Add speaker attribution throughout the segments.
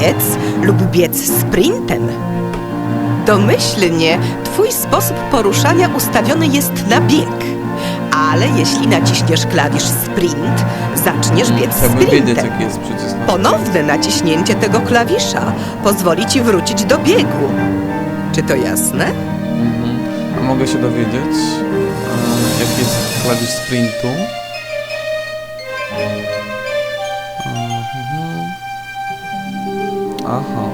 Speaker 1: biec lub biec sprintem. Domyślnie twój sposób poruszania ustawiony jest na bieg, ale jeśli naciśniesz klawisz sprint, zaczniesz biec
Speaker 2: Chciałbym wiedzieć,
Speaker 1: sprintem.
Speaker 2: jaki jest przycisk na
Speaker 1: Ponowne naciśnięcie tego klawisza pozwoli ci wrócić do biegu. Czy to jasne?
Speaker 2: Mhm. A mogę się dowiedzieć, e, jaki jest klawisz sprintu? Aha.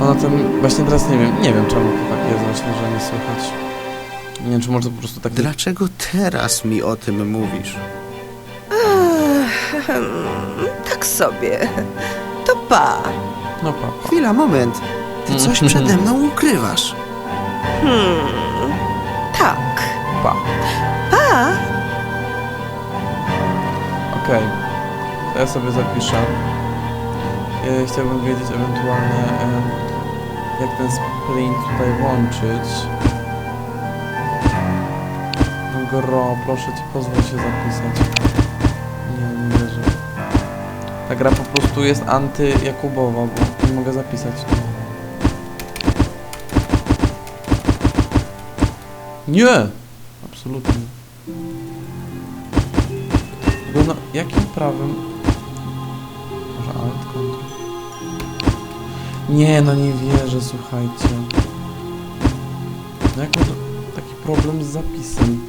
Speaker 2: A na tym właśnie teraz nie wiem, nie wiem czemu to tak jest właśnie, że nie słychać. Nie wiem, czy może po prostu tak...
Speaker 3: Dlaczego teraz mi o tym mówisz?
Speaker 1: Tak sobie. To pa.
Speaker 2: No papa.
Speaker 3: Chwila, moment. Ty coś przede mną ukrywasz.
Speaker 1: Hmm. Tak.
Speaker 2: Pa.
Speaker 1: Pa.
Speaker 2: Okej. To ja sobie zapiszę. E, chciałbym wiedzieć ewentualnie e, jak ten sprint tutaj łączyć. Gro, proszę cię, pozwól się zapisać. Nie, nie wierzę. Ta gra po prostu jest anty-Jakubowa, bo nie mogę zapisać. Nie! Absolutnie. No, jakim prawem... Nie, no nie wierzę, słuchajcie. No jak może taki problem z zapisem?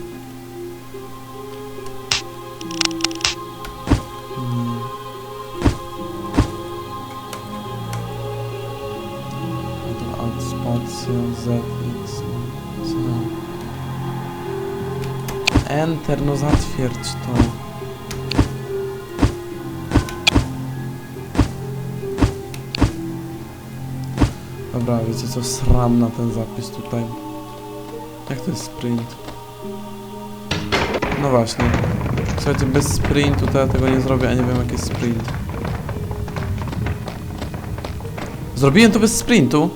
Speaker 2: Co? Enter, no zatwierdź to. Dobra, wiecie co, sram na ten zapis tutaj. Jak to jest sprint? No właśnie. Słuchajcie, bez sprintu to ja tego nie zrobię, a nie wiem jaki jest sprint. Zrobiłem to bez sprintu?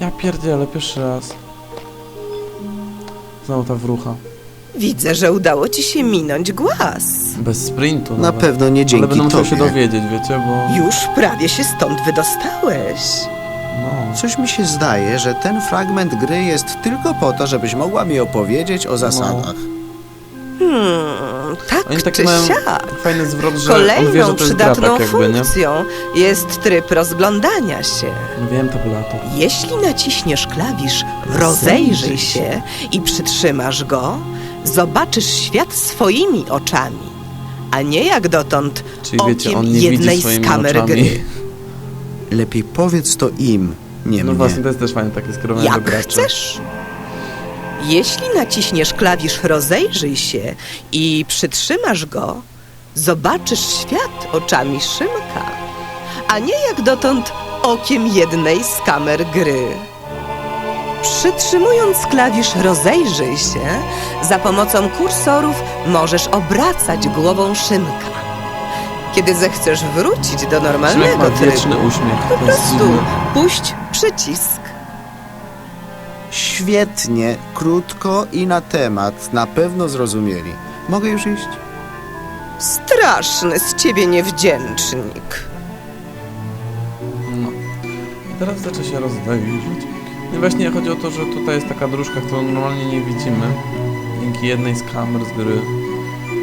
Speaker 2: Ja pierdzielę, pierwszy raz. Znowu ta wrócha.
Speaker 1: Widzę, że udało ci się minąć głaz.
Speaker 2: Bez sprintu
Speaker 3: Na
Speaker 2: nawet.
Speaker 3: pewno nie
Speaker 2: Ale
Speaker 3: dzięki
Speaker 2: będę musiał się
Speaker 3: tobie.
Speaker 2: dowiedzieć, wiecie, bo...
Speaker 1: Już prawie się stąd wydostałeś.
Speaker 2: No.
Speaker 3: Coś mi się zdaje, że ten fragment gry jest tylko po to, żebyś mogła mi opowiedzieć o zasadach.
Speaker 1: Hmm, tak
Speaker 2: Oni taki
Speaker 1: czy
Speaker 2: mają
Speaker 1: siak.
Speaker 2: fajny zwrot, że on wie, że
Speaker 1: Kolejną
Speaker 2: to jest
Speaker 1: przydatną
Speaker 2: tak jakby, nie?
Speaker 1: funkcją jest tryb rozglądania się.
Speaker 2: Wiem, tabulator.
Speaker 1: Jeśli naciśniesz klawisz rozejrzyj się i przytrzymasz go, zobaczysz świat swoimi oczami, a nie jak dotąd
Speaker 2: Czyli wiecie,
Speaker 1: okiem
Speaker 2: on nie
Speaker 1: jednej
Speaker 2: widzi
Speaker 1: z
Speaker 2: swoimi
Speaker 1: kamer
Speaker 2: oczami.
Speaker 1: gry.
Speaker 3: Lepiej powiedz to im, nie
Speaker 2: No
Speaker 3: mnie.
Speaker 2: właśnie, to jest też fajne takie skierowanie do
Speaker 1: Jak
Speaker 2: graczy.
Speaker 1: chcesz. Jeśli naciśniesz klawisz rozejrzyj się i przytrzymasz go, zobaczysz świat oczami Szymka, a nie jak dotąd okiem jednej z kamer gry. Przytrzymując klawisz rozejrzyj się, za pomocą kursorów możesz obracać głową Szymka. Kiedy zechcesz wrócić do normalnego
Speaker 2: ma
Speaker 1: trybu,
Speaker 2: uśmiech.
Speaker 1: po
Speaker 2: to jest
Speaker 1: prostu
Speaker 2: dziwne.
Speaker 1: puść przycisk.
Speaker 3: Świetnie, krótko i na temat. Na pewno zrozumieli. Mogę już iść?
Speaker 1: Straszny z ciebie niewdzięcznik.
Speaker 2: No. I teraz zaczę się rozejrzeć. No i właśnie chodzi o to, że tutaj jest taka dróżka, którą normalnie nie widzimy. Dzięki jednej z kamer z gry.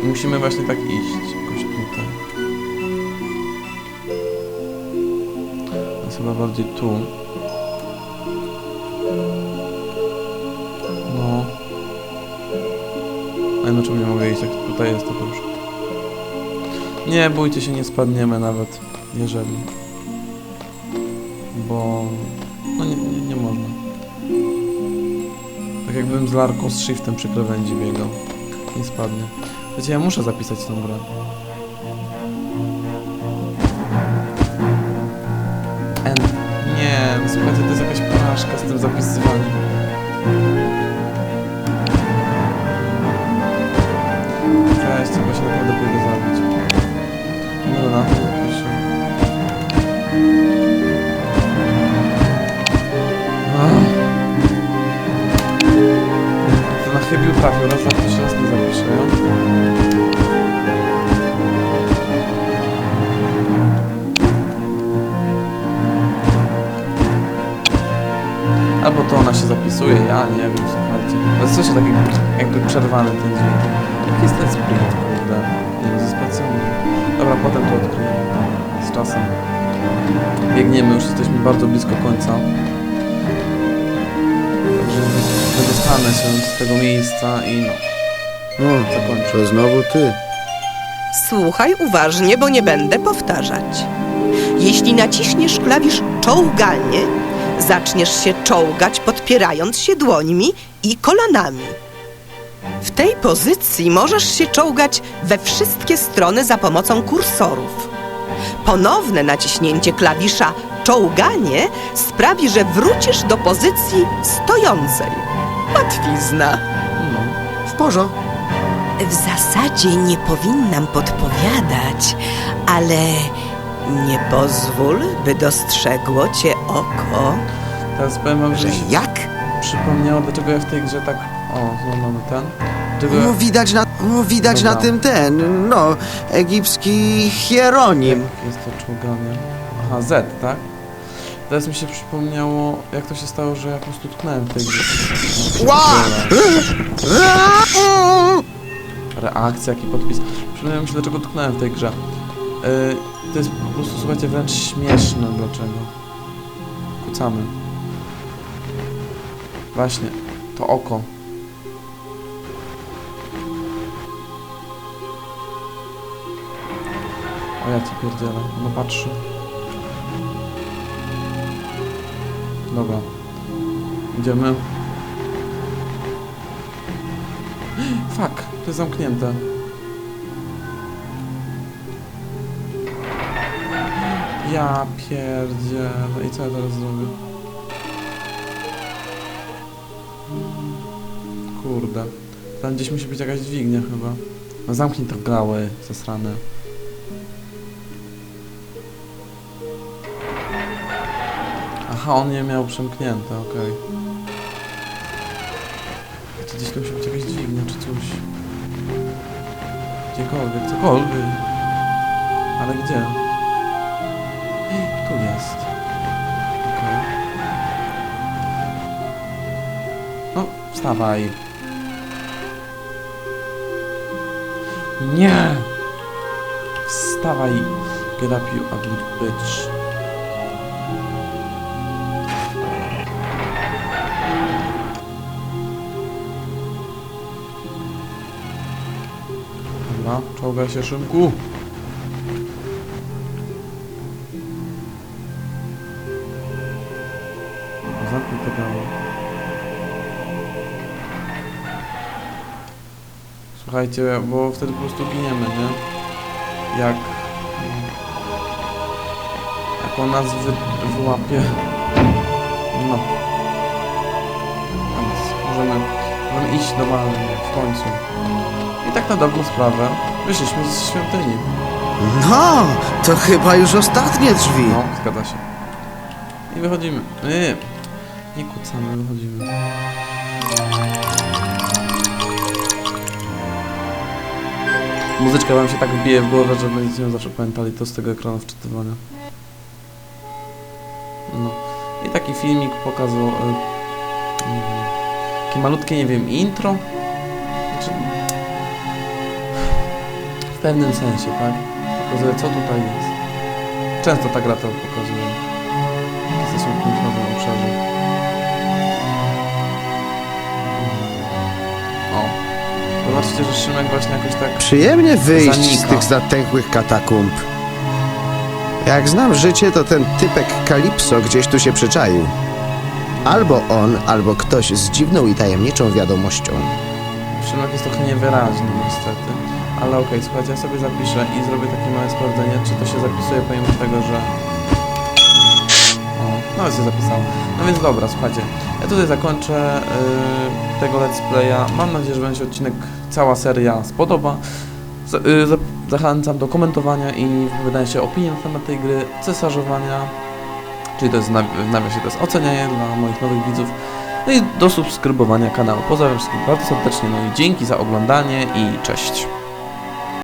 Speaker 2: I musimy właśnie tak iść. Chyba bardziej tu. No. A na czym nie mogę iść, jak tutaj jest ta dróżka? Nie, bójcie się, nie spadniemy nawet, jeżeli. Bo... No nie, nie, nie można. Tak jakbym z larką z shiftem przy krawędzi biegał. Nie spadnie. Wiecie, ja muszę zapisać tą grę. Porażka z tym zapisywaniem. Cześć, chyba się naprawdę pójdę zabić. No dobra, zapiszę. Ach. To na chybił trafił, raz zapiszę, Albo to ona się zapisuje, ja nie wiem, słuchajcie. To jest coś takiego, jakby przerwany ten dźwięk. Jaki jest ten sprint, kurde? Nie wiem, ze specjalnie. Dobra, potem to odkryjemy. Z czasem. Biegniemy, już jesteśmy bardzo blisko końca. Także wydostanę się z tego miejsca i no,
Speaker 3: O,
Speaker 2: zakończę.
Speaker 3: to znowu ty.
Speaker 1: Słuchaj uważnie, bo nie będę powtarzać. Jeśli naciśniesz klawisz czołganie, zaczniesz się czołgać, podpierając się dłońmi i kolanami. W tej pozycji możesz się czołgać we wszystkie strony za pomocą kursorów. Ponowne naciśnięcie klawisza czołganie sprawi, że wrócisz do pozycji stojącej. Łatwizna.
Speaker 2: No.
Speaker 3: W porządku.
Speaker 1: W zasadzie nie powinnam podpowiadać, ale nie pozwól, by dostrzegło cię oko.
Speaker 2: Teraz powiem wam, że
Speaker 3: Że
Speaker 2: się
Speaker 3: jak?
Speaker 2: przypomniało, dlaczego ja w tej grze tak... O, znowu mamy ten. Dlaczego
Speaker 3: No widać na, no, widać na
Speaker 2: Dobra.
Speaker 3: tym ten, no, egipski hieronim.
Speaker 2: Jak jest to czołganie? Aha, Z, tak? Teraz mi się przypomniało, jak to się stało, że ja po prostu tknąłem w tej grze.
Speaker 3: Ła!
Speaker 2: Reakcja, jaki podpis. Przypomniałem się, dlaczego tknąłem w tej grze. Yy, to jest po prostu, słuchajcie, wręcz śmieszne. Dlaczego? Kucamy. Właśnie, to oko. O ja ci pierdzielę, no patrzy. Dobra. Idziemy. Fuck, to jest zamknięte. Ja pierdzielę. I co ja teraz zrobię? Kurde. Tam gdzieś musi być jakaś dźwignia chyba. No zamknij to gałę, zasrane. Aha, on nie miał przemknięte, okej. To gdzieś tu musi być jakaś dźwignia czy coś. Gdziekolwiek, cokolwiek. Ale gdzie? Wstawaj. Nie! Wstawaj, get up you ugly bitch. Dobra, czołgaj się Szymku. Słuchajcie, bo wtedy po prostu giniemy, nie? Jak... Jak on nas wy, wyłapie. No. Więc możemy, możemy iść normalnie, w końcu. I tak na dobrą sprawę wyszliśmy z świątyni.
Speaker 3: No, to chyba już ostatnie drzwi.
Speaker 2: No, zgadza się. I wychodzimy. Nie, nie kucamy, wychodzimy. Muzyczka wam się tak wbije w głowę, że będziecie zawsze pamiętali to z tego ekranu wczytywania. No. I taki filmik pokazał... y, takie malutkie, nie wiem, intro. Znaczy, w pewnym sensie, tak? Pokazuje, co tutaj jest. Często ta gra to pokazuje. Zobaczcie, że Szymek właśnie jakoś tak...
Speaker 3: Przyjemnie wyjść z
Speaker 2: Zanika.
Speaker 3: tych zatęchłych katakumb. Jak znam życie, to ten typek Kalipso gdzieś tu się przyczaił. Albo on, albo ktoś z dziwną i tajemniczą wiadomością.
Speaker 2: Szymek jest trochę niewyraźny niestety. Ale okej, słuchajcie, ja sobie zapiszę i zrobię takie małe sprawdzenie, czy to się zapisuje pomimo tego, że... O, nawet się zapisało. No więc dobra, słuchajcie, ja tutaj zakończę yy, tego let's playa. Mam nadzieję, że będzie się odcinek, cała seria spodoba. Z, yy, za, zachęcam do komentowania i wydaje się opinii na temat tej gry, cesarzowania, czyli to jest w nawiasie, to jest ocenianie dla moich nowych widzów. No i do subskrybowania kanału. Pozdrawiam wszystkich bardzo serdecznie, no i dzięki za oglądanie i cześć.